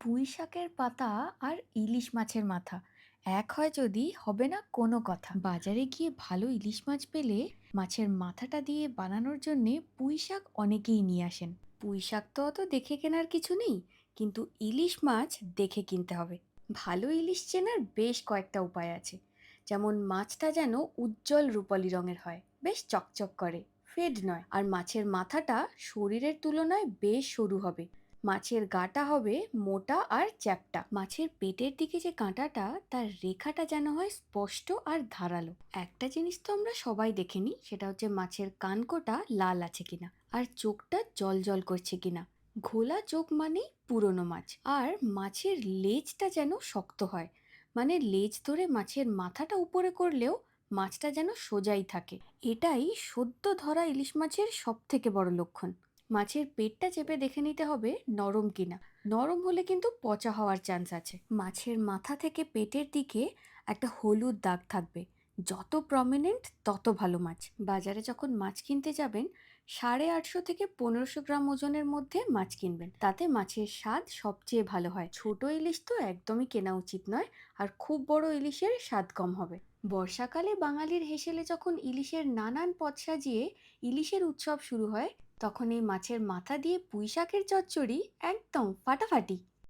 পুঁই শাকের পাতা আর ইলিশ মাছের মাথা। এক হয় যদি হবে না কোনো কথা। বাজারে গিয়ে ভালো ইলিশ মাছ পেলে মাছের মাথাটা দিয়ে বানানোর জন্যে পুঁই শাক অনেকেই নিয়ে আসেন। পুঁই শাক তো অত দেখে কেনার কিছু নেই, কিন্তু ইলিশ মাছ দেখে কিনতে হবে। ভালো ইলিশ চেনার বেশ কয়েকটা উপায় আছে। যেমন মাছটা যেন উজ্জ্বল রূপালি রঙের হয়, বেশ চকচক করে, ফেড নয়। আর মাছের মাথাটা শরীরের তুলনায় বেশ সরু হবে। মাছের গাটা হবে মোটা আর চ্যাপ্টা। মাছের পেটের দিকে যে কাঁটাটা, তার রেখাটা যেন হয় স্পষ্ট আর ধারালো। একটা জিনিস তো আমরা সবাই দেখে নিই, সেটা হচ্ছে মাছের কানকোটা লাল আছে কিনা আর চোখটা জল জল করছে কিনা। ঘোলা চোখ মানেই পুরনো মাছ আর মাছের লেজটা যেন শক্ত হয়। মানে লেজ ধরে মাছের মাথাটা উপরে করলেও মাছটা যেন সোজাই থাকে। এটাই সদ্য ধরা ইলিশ মাছের সব থেকে বড় লক্ষণ। মাছের পেটটা চেপে দেখে নিতে হবে নরম কিনা। নরম হলে কিন্তু পচা হওয়ার চান্স আছে। মাছের মাথা থেকে পেটের দিকে একটা হলুদ দাগ থাকবে। যত প্রমিনেন্ট তত ভালো মাছ। বাজারে যখন মাছ কিনতে যাবেন, সাড়ে আটশো থেকে পনেরোশো গ্রাম ওজনের মধ্যে মাছ কিনবেন। তাতে মাছের স্বাদ সবচেয়ে ভালো হয়। ছোট ইলিশ তো একদমই কেনা উচিত নয়, আর খুব বড় ইলিশের স্বাদ কম হবে। বর্ষাকালে বাঙালির হেসেলে যখন ইলিশের নানান পদ সাজিয়ে ইলিশের উৎসব শুরু হয় তখন এই মাছের মাথা দিয়ে পুঁই শাকের চচ্চড়ি একদম ফাটাফাটি।